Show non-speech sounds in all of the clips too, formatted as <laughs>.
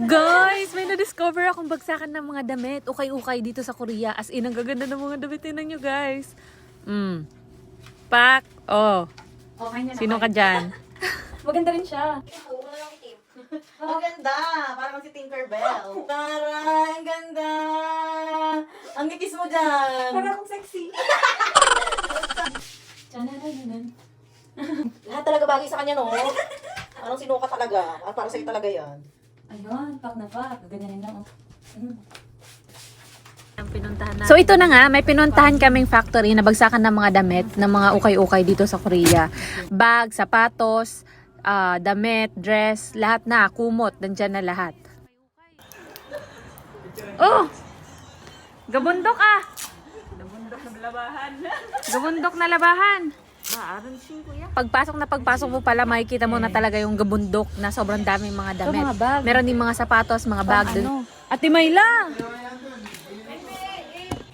Guys, may na-discover akong bagsakan ng mga damit. Ukay-ukay dito sa Korea. As in, ang gaganda ng mga damit. Tingnan nyo, guys. Mm. Pak. Oh. Okay na Sino ka dyan? <laughs> Maganda rin siya. Ang ganda! Parang si Tinkerbell. <laughs> Tara! Ang ganda! Ang kikis mo dyan! Para akong sexy. <laughs> Lahat talaga bagay sa kanya, no? Anong sinuka talaga? At para sa'yo talaga yan. Ayun, pak na pak. Ganyan lang. oh. Ayun. Ang pinuntahan So ito na nga, may pinuntahan kaming factory na bagsakan ng mga damit ng mga ukay-ukay dito sa Korea. Bag, sapatos, ah, damit, dress, lahat na, kumot, nandyan na lahat. Oh! Gabundok ah! Gabundok na labahan. Gabundok na labahan. Pagpasok na pagpasok mo pala, makikita mo na talaga yung gabundok na sobrang daming mga damit. mga bag. Meron din mga sapatos, mga bag. dun. Ate Mayla!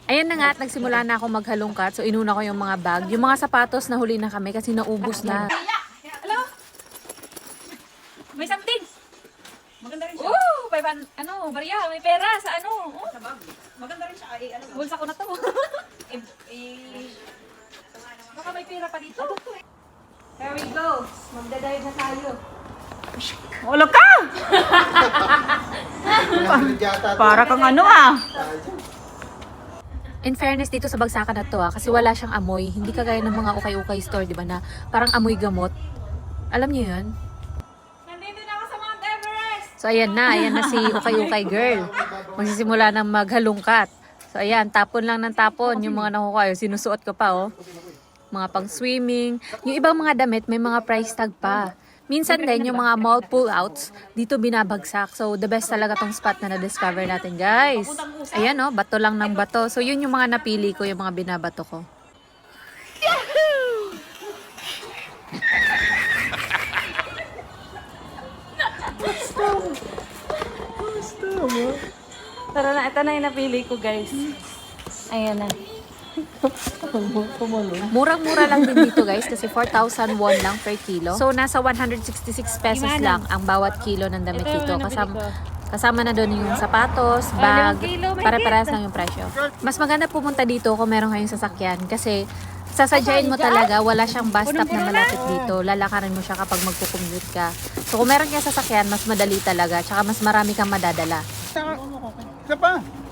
Ayan na nga at nagsimula na ako maghalongkat. So inuna ko yung mga bag. Yung mga sapatos na huli na kami kasi naubos na. Hello? May something! Maganda rin siya. Oh! May ban, ano, Maria, may pera sa ano. Oh, Sa bag. Maganda rin siya. Ay, ano bulsa ko na to. <laughs> Eh, eh, Pera pa dito. Here we go. Magdadive na tayo. Ulo ka! Para kang ano ah. In fairness dito sa bagsakan na to ah, kasi wala siyang amoy. Hindi kagaya ng mga ukay-ukay store, di ba, na parang amoy gamot. Alam niyo yun? Nandito na ako sa Mount Everest! So ayan na, ayan na si ukay-ukay girl. Magsisimula ng maghalungkat. So ayan, tapon lang ng tapon yung mga nakukuha. Sinusuot ko pa oh. Mga pang swimming. Yung ibang mga damit, may mga price tag pa. Minsan din, yung mga mall pull-outs, dito binabagsak. So, the best talaga tong spot na na-discover natin, guys. Ayan, oh, bato lang ng bato. So, yun yung mga napili ko, yung mga binabato ko. Tara na, ito na yung napili ko guys. Ayan na. Murang-mura lang din dito guys kasi 4,000 won lang per kilo. So nasa 166 pesos lang ang bawat kilo ng damit dito. Kasama, kasama na doon yung sapatos, bag, pare-parehas lang yung presyo. Mas maganda pumunta dito kung meron kayong sasakyan kasi sasadyain mo talaga, wala siyang bus stop na malapit dito. Lalakarin mo siya kapag magkukommute ka. So kung meron kang sasakyan, mas madali talaga. Tsaka mas marami kang madadala. Isa pa.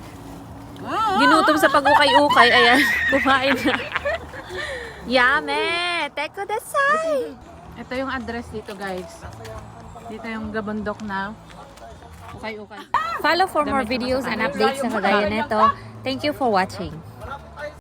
Ginutom sa pag-ukay-ukay, ayan, <laughs> kumain na. Yame! Teko desai! Ito yung address dito guys. Dito yung gabundok na ukay-ukay. Follow for more videos and updates na kagaya nito. Thank you for watching.